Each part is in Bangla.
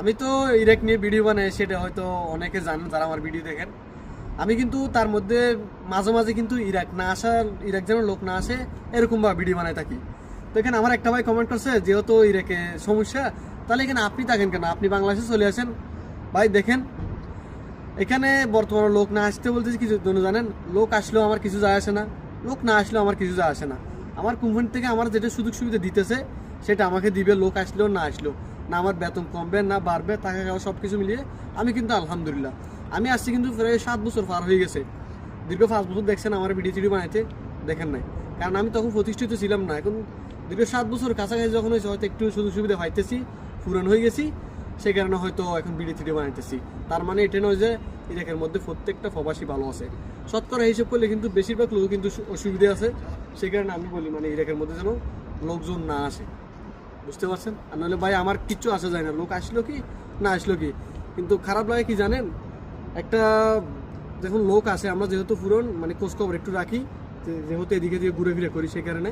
আমি তো ইরাক নিয়ে ভিডিও বানাই, সেটা হয়তো অনেকে জানেন যারা আমার ভিডিও দেখেন। আমি কিন্তু তার মধ্যে মাঝে মাঝে কিন্তু ইরাক, না আসার, ইরাক যেন লোক না আসে, এরকম বা ভিডিও বানাই থাকি। তো এখানে আমার একটা ভাই কমেন্ট করছে, যেহেতু ইরাকে সমস্যা, তাহলে এখানে আপনি থাকেন কেন? আপনি বাংলাদেশে চলে আসেন। ভাই, দেখেন, এখানে বর্তমানে লোক না আসতে বলতেছি কিছু জন্য জানেন? লোক আসলেও আমার কিছু যায় আসে না, লোক না আসলেও আমার কিছু যায় আসে না। আমার কোম্পানি থেকে আমার যেটা সুযোগ সুবিধা দিতেছে, সেটা আমাকে দিবে, লোক আসলেও না আসলেও। না আমার বেতন কমবে, না বাড়বে, টাকা খাওয়া সব কিছু মিলিয়ে আমি কিন্তু আলহামদুলিল্লাহ। আমি আসছি কিন্তু প্রায় সাত বছর পার হয়ে গেছে। দীর্ঘ পাঁচ বছর দেখছেন আমার ভিডিও চিডি বানাইতে, দেখেন নাই। কারণ আমি তখন প্রতিষ্ঠিত ছিলাম না। এখন দীর্ঘ সাত বছর কাছাকাছি যখন হয়েছে, হয়তো একটু সুযোগ সুবিধা পাইতেছি, পুরান হয়ে গেছি। সেই কারণে হয়তো এখন বিডি থ্রি বানাইতেছি। তার মানে এটা নয় যে ইরাকের মধ্যে প্রত্যেকটা প্রবাসী ভালো আছে। শতকরা হিসেব করলে কিন্তু বেশিরভাগ লোক কিন্তু অসুবিধা আছে। সেই কারণে আমি বলি মানে ইরাকের মধ্যে যেন লোকজন না আসে। বুঝতে পারছেন? আর নাহলে ভাই আমার কিচ্ছু আসা যায় না। লোক আসলো কি, না আসলো কি? কিন্তু খারাপ লাগে কি জানেন? একটা যখন লোক আসে, আমরা যেহেতু পুরন মানে খোঁজ খবর একটু রাখি যেহেতু এদিকে দিয়ে ঘুরে ফিরে করি সেই কারণে।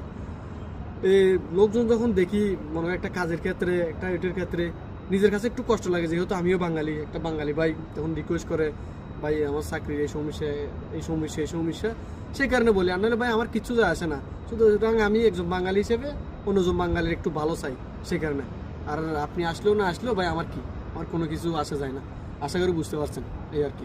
লোকজন যখন দেখি, মনে হয় একটা কাজের ক্ষেত্রে, একটা এটার ক্ষেত্রে, নিজের কাছে একটু কষ্ট লাগে। যেহেতু আমিও বাঙালি, একটা বাঙালি ভাই তখন রিকোয়েস্ট করে, ভাই, আমার চাকরির এই সমস্যা এই সমস্যা এই সমস্যা, সেই কারণে বলি। আর নাহলে ভাই আমার কিচ্ছু যায় আসে না। সুতরাং আমি একজন বাঙালি হিসেবে অন্যজন বাঙালির একটু ভালো চাই সে কারণে। আর আপনি আসলেও না আসলেও ভাই, আমার কি? আমার কোনো কিছু আসা যায় না। আশা করি বুঝতে পারছেন, এই আর কি।